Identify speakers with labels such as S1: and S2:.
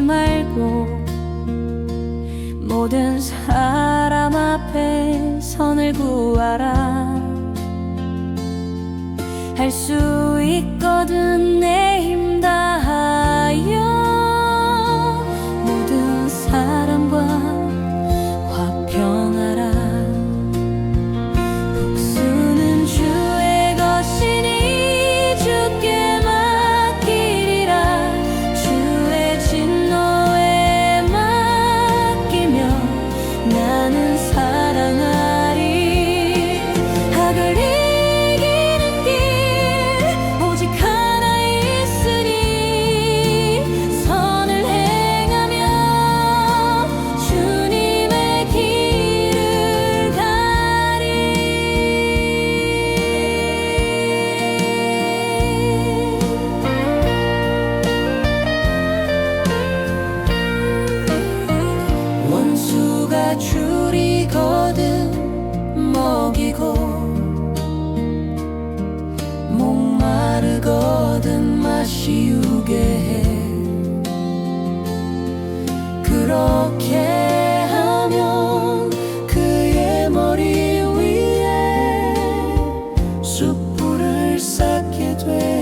S1: 말고 모든 사람 앞에 선을 구하라 할 수 있거든 내 힘. 내가 줄이거든 먹이고. 목마르거든 마시우게 해. 그렇게 하면 그의 머리 위에 숯불을 쌓게 돼.